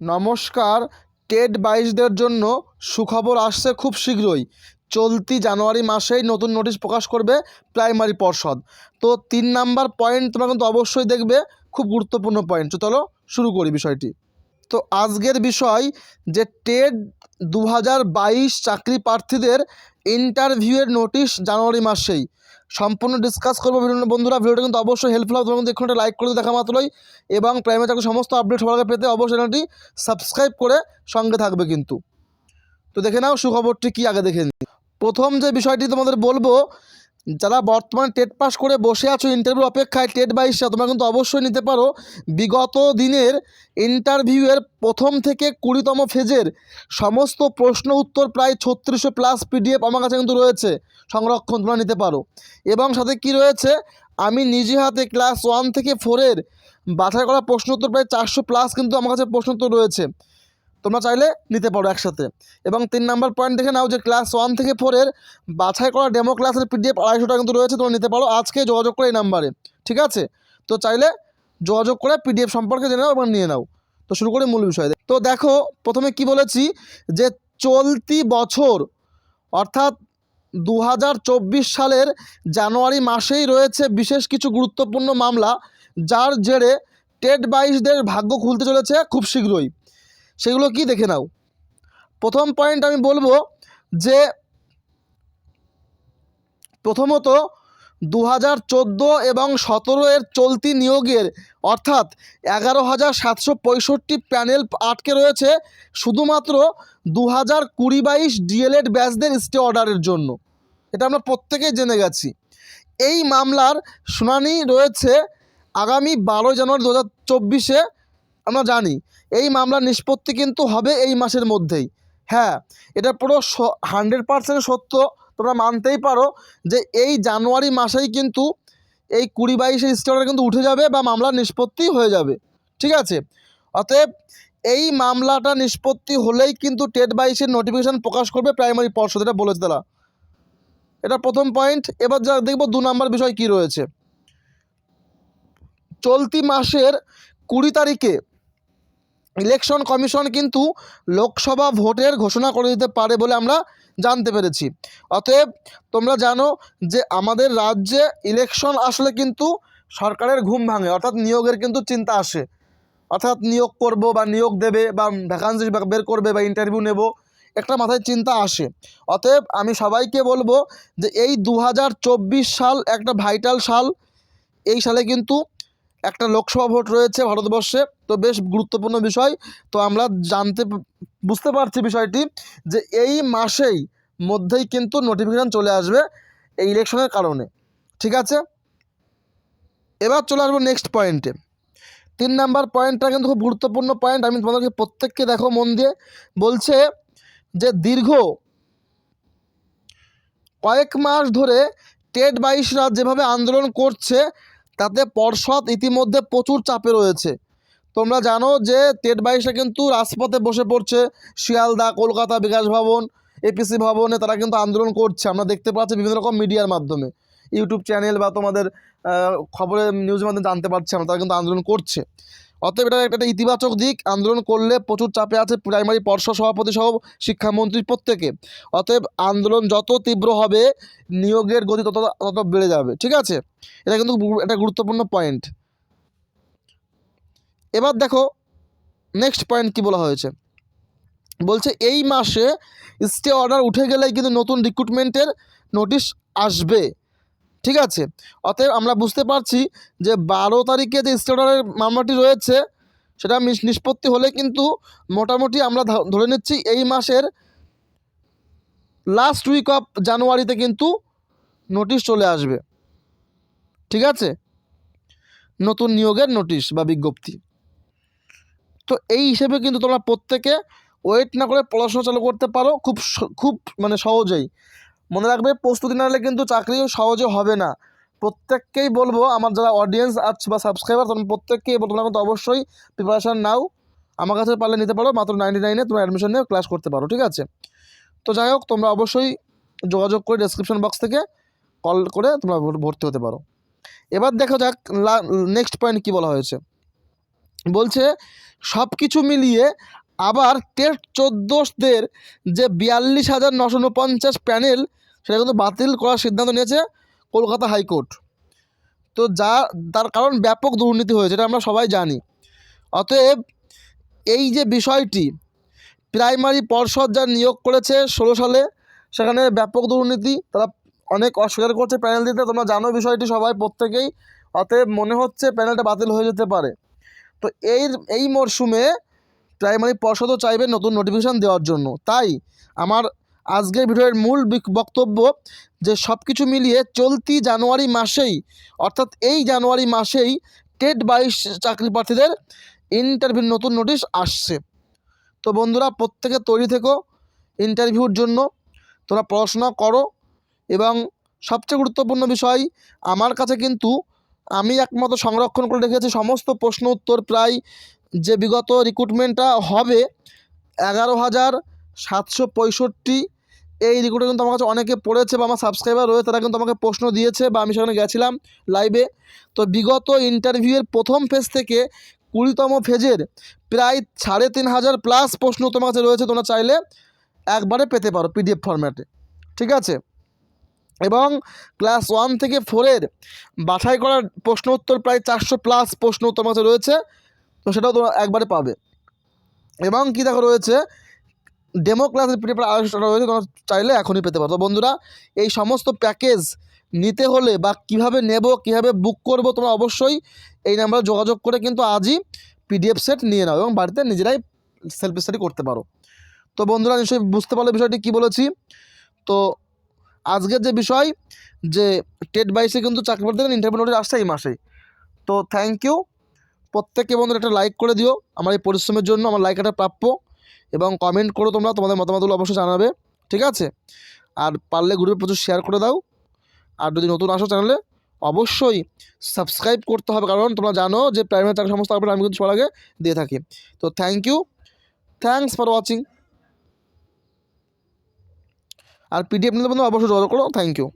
নমস্কার টেট বাইশদের জন্য সুখবর আসছে খুব শীঘ্রই। চলতি জানুয়ারি মাসেই নতুন নোটিশ প্রকাশ করবে প্রাইমারি পর্ষদ। তো তিন নাম্বার পয়েন্ট তোমরা কিন্তু অবশ্যই দেখবে, খুব গুরুত্বপূর্ণ পয়েন্ট। চলো শুরু করি বিষয়টি। তো আজকের বিষয় যে টেট দু হাজার বাইশ চাকরি প্রার্থীদের ইন্টারভিউয়ের নোটিশ জানুয়ারি মাসেই। সম্পূর্ণ ডিসকাস করব বিভিন্ন বন্ধুরা। ভিডিওটা কিন্তু অবশ্যই হেল্পফুল হবে। তোমরা কিন্তু লাইক করে দেখা মাত্রই। এবং প্রাইমারি চাকরির সমস্ত আপডেট সবার পেতে অবশ্যই চ্যানেলটি সাবস্ক্রাইব করে সঙ্গে থাকবে কিন্তু। তো দেখে নাও, সুখবরটি কি আগে দেখে প্রথম যে বিষয়টি তোমাদের বলব যারা বর্তমানে টেট পাস করে বসে আছো ইন্টারভিউ অপেক্ষায় টেট বাইশটা তোমরা কিন্তু অবশ্যই নিতে পারো। বিগত দিনের ইন্টারভিউয়ের প্রথম থেকে কুড়িতম ফেজের সমস্ত প্রশ্ন উত্তর প্রায় ছত্রিশশো প্লাস পিডিএফ আমার কাছে কিন্তু রয়েছে। সংরক্ষণ তোমরা নিতে পারো। এবং সাথে কি রয়েছে? আমি নিজে হাতে ক্লাস ওয়ান থেকে ফোরের বাছাই করা প্রশ্ন উত্তর প্রায় চারশো প্লাস কিন্তু আমার কাছে প্রশ্ন উত্তর রয়েছে। তোমরা চাইলে নিতে পারো একসাথে। এবং তিন নাম্বার পয়েন্ট দেখে নাও যে ক্লাস ওয়ান থেকে ফোরের বাছাই করা ডেমো ক্লাসের পিডিএফ আড়াইশো টাকা কিন্তু রয়েছে, তোমরা নিতে পারো। আজকে যোগাযোগ করে এই নাম্বারে, ঠিক আছে? তো চাইলে যোগাযোগ করে পিডিএফ সম্পর্কে জেনে নাও এবং নিয়ে নাও। তো শুরু করে মূল বিষয়। তো দেখো, প্রথমে কি বলেছি যে চলতি বছর, অর্থাৎ দু হাজার চব্বিশ সালের জানুয়ারি মাসেই রয়েছে বিশেষ কিছু গুরুত্বপূর্ণ মামলা, যার জেরে টেট বাইশদের ভাগ্য খুলতে চলেছে খুব শীঘ্রই। সেগুলো কি দেখে নাও। প্রথম পয়েন্ট আমি বলব যে প্রথমত দু হাজার চোদ্দ এবং সতেরো এর চলতি নিয়োগের অর্থাৎ এগারো হাজার সাতশো পঁয়ষট্টি প্যানেল আটকে রয়েছে শুধুমাত্র দু হাজার কুড়ি বাইশ ডিএলএড ব্যাচদের স্টে অর্ডারের জন্য। এটা আমরা প্রত্যেকেই জেনে গেছি। এই মামলার শুনানি রয়েছে আগামী বারোই জানুয়ারি দু হাজার চব্বিশে, আমরা জানি। এই মামলার নিষ্পত্তি কিন্তু হবে এই মাসের মধ্যেই। হ্যাঁ এটা পুরো হান্ড্রেড পার্সেন্ট সত্য। তোমরা মানতেই পারো যে এই জানুয়ারি মাসেই কিন্তু এই কুড়ি বাইশের স্টেটার কিন্তু উঠে যাবে বা মামলার নিষ্পত্তি হয়ে যাবে। ঠিক আছে? অতএব এই মামলাটা নিষ্পত্তি হলেই কিন্তু টেট বাইশের নোটিফিকেশান প্রকাশ করবে প্রাইমারি পর্ষদ, এটা বলেছে তারা। এটা প্রথম পয়েন্ট এবার যা দেখব দু নম্বর বিষয় কি রয়েছে। চলতি মাসের কুড়ি তারিখে ইলেকশন কমিশন কিন্তু লোকসভা ভোটের ঘোষণা করে দিতে পারে বলে আমরা জানতে পেরেছি। অতএব তোমরা জানো যে আমাদের রাজ্যে ইলেকশন আসলে কিন্তু সরকারের ঘুম ভাঙে, অর্থাৎ নিয়োগের কিন্তু চিন্তা আসে। অর্থাৎ নিয়োগ করব বা নিয়োগ দেবে বা ভ্যাকান্সি বের করবে বা ইন্টারভিউ নেব, একটা মাথায় চিন্তা আসে। অতএব আমি সবাইকে বলব যে এই দু হাজার চব্বিশ সাল একটা ভাইটাল সাল, এই সালে কিন্তু একটা লোকসভা ভোট রয়েছে ভারতবর্ষে, তো বেশ গুরুত্বপূর্ণ বিষয়। তো আমরা জানতে বুঝতে পারছি বিষয়টি যে এই মাসেই মধ্যেই কিন্তু নোটিফিকেশান চলে আসবে এই ইলেকশনের কারণে। ঠিক আছে? এবার চলে আসব নেক্সট পয়েন্টে তিন নাম্বার পয়েন্টটা কিন্তু খুব গুরুত্বপূর্ণ পয়েন্ট আমি তোমাদেরকে প্রত্যেককে দেখো মন দিয়ে বলছে যে দীর্ঘ কয়েক মাস ধরে টেট বাইশরা যেভাবে আন্দোলন করছে তাতে পর্ষদ ইতিমধ্যে প্রচুর চাপে রয়েছে। তোমরা জানো যে টেট বাইশরা কিন্তু রাজপথে বসে পড়ছে। শিয়ালদা, কলকাতা বিকাশ ভবন, এপিসি ভবনে তারা কিন্তু আন্দোলন করছে। আমরা দেখতে পাচ্ছি বিভিন্ন রকম মিডিয়ার মাধ্যমে। ইউটিউব চ্যানেল বা তোমাদের খবরের, নিউজের মাধ্যমে জানতে পারছি আমরা, তারা কিন্তু আন্দোলন করছে। অতএব এটা একটা ইতিবাচক দিক। আন্দোলন করলে প্রচুর চাপে আছে প্রাইমারি পর্ষদ সভাপতি সহ শিক্ষামন্ত্রী প্রত্যেকে। অতএব আন্দোলন যত তীব্র হবে, নিয়োগের গতি তত তত বেড়ে যাবে। ঠিক আছে? এটা কিন্তু একটা গুরুত্বপূর্ণ পয়েন্ট এবার দেখো নেক্সট পয়েন্ট কি বলা হয়েছে? বলছে, এই মাসে স্টে অর্ডার উঠে গেলেই কিন্তু নতুন রিক্রুটমেন্টের নোটিশ আসবে। ঠিক আছে? অতএব আমরা বুঝতে পারছি যে বারো তারিখে যে স্টে অর্ডারের মামলাটি রয়েছে, সেটা নিষ্পত্তি হলে কিন্তু মোটামুটি আমরা ধরে নিচ্ছি এই মাসের লাস্ট উইক অফ জানুয়ারিতে কিন্তু নোটিশ চলে আসবে। ঠিক আছে? নতুন নিয়োগের নোটিশ বা বিজ্ঞপ্তি। তো এই হিসেবে কিন্তু তোমরা প্রত্যেকে ওয়েট না করে পড়াশোনা চালু করতে পারো, খুব খুব মানে সহজেই। মনে রাখবে, প্রস্তুতি না হলে কিন্তু চাকরিও সহজে হবে না। প্রত্যেককেই বলব, আমার যারা অডিয়েন্স আছে বা সাবস্ক্রাইবার তখন প্রত্যেককেই বলব, তোমরা কিন্তু অবশ্যই প্রিপারেশান নাও। আমার কাছে পারলে নিতে পারো, মাত্র নাইনটি নাইনে তোমরা অ্যাডমিশন নিয়ে ক্লাস করতে পারো, ঠিক আছে? তো যাই হোক, তোমরা অবশ্যই যোগাযোগ করে ডেসক্রিপশন বক্স থেকে কল করে তোমরা ভর্তি হতে পারো। এবার দেখো যাক নেক্সট পয়েন্ট কী বলা হয়েছে? বলছে সব কিছু মিলিয়ে আবার টেস্ট চোদ্দোদের যে বিয়াল্লিশ হাজার নশো উনপঞ্চাশ প্যানেল, সেটা কিন্তু বাতিল করার সিদ্ধান্ত নিয়েছে কলকাতা হাইকোর্ট। তো যা, তার কারণ ব্যাপক দুর্নীতি হয়েছে, এটা আমরা সবাই জানি। অতএব এই যে বিষয়টি, প্রাইমারি পর্ষদ যা নিয়োগ করেছে ষোলো সালে, সেখানে ব্যাপক দুর্নীতি, তারা অনেক অস্বীকার করছে প্যানেল দিতে, তোমরা জানো বিষয়টি সবাই প্রত্যেকেই। অতএব মনে হচ্ছে প্যানেলটা বাতিল হয়ে যেতে পারে। তো এই এই মরশুমে প্রাইমারি পর্ষদও চাইবে নতুন নোটিফিকেশান দেওয়ার জন্য। তাই আমার আজকের ভিডিওর মূল বক্তব্য যে সব কিছু মিলিয়ে চলতি জানুয়ারি মাসেই, অর্থাৎ এই জানুয়ারি মাসেই টেট বাইশ চাকরি প্রার্থীদের ইন্টারভিউ নতুন নোটিশ আসছে। তো বন্ধুরা, প্রত্যেকে তৈরি থেকো ইন্টারভিউর জন্য। তোমরা পড়াশোনা করো এবং সবচেয়ে গুরুত্বপূর্ণ বিষয়, আমার কাছে কিন্তু আমি একমাত্র সংরক্ষণ করে রেখেছি, সমস্ত প্রশ্ন উত্তর প্রায় যে বিগত রিক্রুটমেন্টটা হবে, এগারো হাজার সাতশো পঁয়ষট্টি, এই রিক্রুটে কিন্তু আমার কাছে অনেকে পড়েছে বা আমার সাবস্ক্রাইবার রয়েছে, তারা কিন্তু আমাকে প্রশ্ন দিয়েছে বা আমি সেখানে গেছিলাম লাইভে তো বিগত ইন্টারভিউয়ের প্রথম ফেজ থেকে কুড়িতম ফেজের প্রায় সাড়ে তিন হাজার প্লাস প্রশ্ন তোমার কাছে রয়েছে, তোমরা চাইলে একবারে পেতে পারো পিডিএফ ফরম্যাটে ঠিক আছে? এবং ক্লাস ওয়ান থেকে ফোরের বাছাই করার প্রশ্ন উত্তর প্রায় চারশো প্লাস প্রশ্ন তোমার কাছে রয়েছে। তো সেটাও তোমরা একবারে পাবে। এবং কী দেখো রয়েছে ডেমো ক্লাসের আড়াইশো টাকা রয়েছে, তোমরা চাইলে এখনই পেতে পারো। তো বন্ধুরা, এই সমস্ত প্যাকেজ নিতে হলে বা কীভাবে নেব, কীভাবে বুক করব, তোমরা অবশ্যই এই নাম্বারে যোগাযোগ করে কিন্তু আজই পিডিএফ সেট নিয়ে নাও এবং বাড়িতে নিজেরাই সেলফ স্টাডি করতে পারো। তো বন্ধুরা নিশ্চয়ই বুঝতে পারলে বিষয়টি কী বলেছি? তো আজকের যে বিষয়, যে টেট বাইসে কিন্তু চাকরি প্রার্থীদের ইন্টারভিউ নোটিশ আসছে এই মাসেই। তো থ্যাংক ইউ প্রত্যেককে বন্ধুরা একটা লাইক করে দিও। আমার এই পরিশ্রমের জন্য আমার লাইক একটা প্রাপ্য। এবং কমেন্ট করো তোমরা, তোমাদের মতামতগুলো অবশ্যই জানাবে। ঠিক আছে? আর পারলে গ্রুপে প্রচুর শেয়ার করে দাও। আর যদি নতুন আসো চ্যানেলে অবশ্যই সাবস্ক্রাইব করতে হবে। কারণ তোমরা জানো যে প্রাইমারি চাকরি সমস্ত আপডেট আমি কিন্তু সবার আগে দিয়ে থাকি। তো thank you thanks for watching R PDF নিতে বন্ধু অবশ্যই যোগাযোগ করো। Thank you